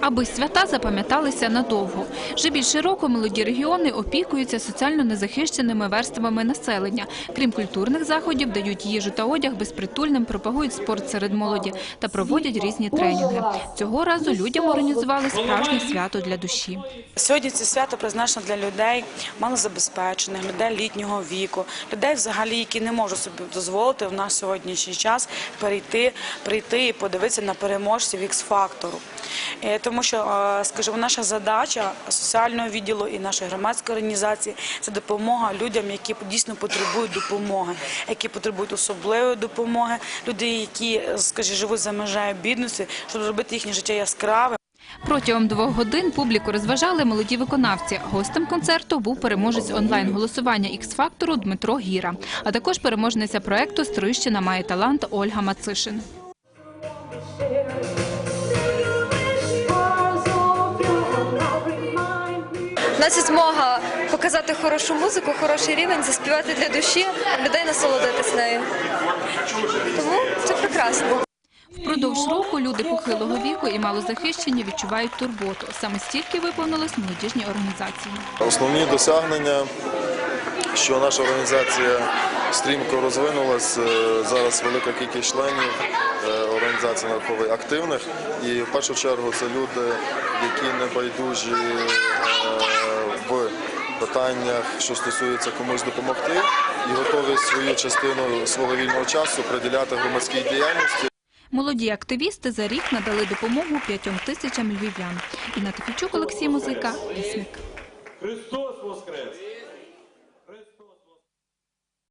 Аби свята запам'яталися надовго. Вже більше року молоді регіони опікуються соціально незахищеними верствами населення. Крім культурних заходів, дають їжу та одяг безпритульним, пропагують спорт серед молоді та проводять різні тренінги. Цього разу людям організували справжнє свято для душі. Сьогодні це свято призначено для людей малозабезпечених, людей літнього віку, людей взагалі, які не можуть собі дозволити в наш сьогоднішній час перейти, прийти і подивитися на переможців X-фактору. Е, Тому що, е, скажімо, наша задача соціального відділу і нашої громадської організації це допомога людям, які дійсно потребують допомоги, які потребують особливої допомоги, люди, які, скажімо, живуть за межею бідності, щоб зробити їхнє життя яскравим. Протягом двох годин публіку розважали молоді виконавці. Гостем концерту був переможець онлайн-голосування «Ікс-фактору» Дмитро Гіра, а також переможниця проекту «Стрийщина має талант» Ольга Мацишин. У нас є змога показати хорошу музику, хороший рівень, заспівати для душі, людей насолодитись нею. Тому це прекрасно. Впродовж року люди похилого віку і малозахищені відчувають турботу. Саме стільки виповнилось молодіжні організації. Основні досягнення, що наша організація стрімко розвинулась. е, Зараз велика кількість членів е, організації нараховує активних. І в першу чергу це люди, які не байдужі е, в питаннях, що стосується комусь допомогти, і готові свою частину свого вільного часу приділяти громадській діяльності. Молоді активісти за рік надали допомогу п'ятьом тисячам львів'ян. Інна Тофійчук, Олексій Музика, Вісник. Христос Воскрес!